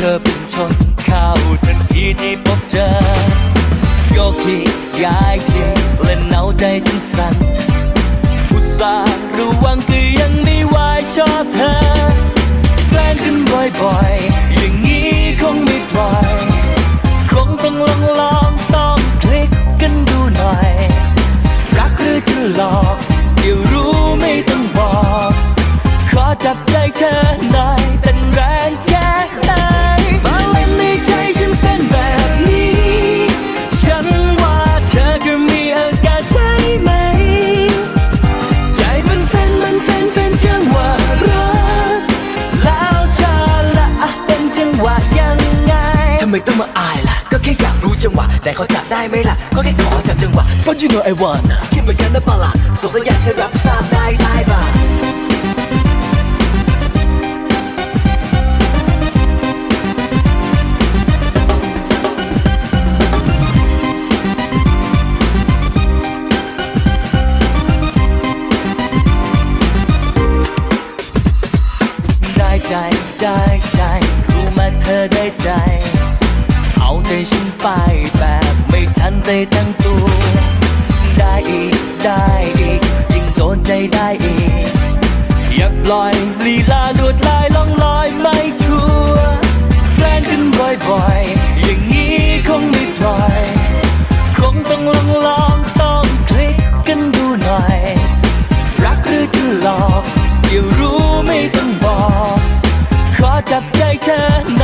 ธอเป็นชนเข้าทันทีที่พบเจอ โยกที่ย้ายทิ้งเล่นเอาใจจนสั่นอุตส่าห์ระวังก็ยังไม่ไหวชอบเธอ แกล้งกันบ่อยๆ อย่างนี้คงไม่ปล่อย คงต้องลองลองต้องคลิกกันดูหน่อย รักหรือจะหลอกเดี๋ยวรู้ไม่ต้องบอก ขอจับใจเธอ ต้องมาอายล่ะ ก็แค่อยากรู้จังหวะ แต่เขาจับได้ไหมล่ะ ก็แค่ขอจับจังหวะ But you know I wanna คิดเหมือนกันนะเปล่าล่ะสงสัญญาณให้รับทราบได้ได้ป่ะได้ใจ ได้ใจ รู้มาเธอได้ใจ ใจฉันไปแบบไม่ทันได้ตั้งตัว ได้อีกได้อีกยิ่งโดนใจได้อีก อย่าปล่อยลีลาลวดลายล่องลอยไม่ชัวร์แกล้งกันบ่อยๆ อย่างนี้คงไม่ปล่อย คงต้องลองลองต้องคลิกกันดูหน่อย รักหรือจะหลอกเดี๋ยวรู้ไม่ต้องบอก ขอจับใจเธอ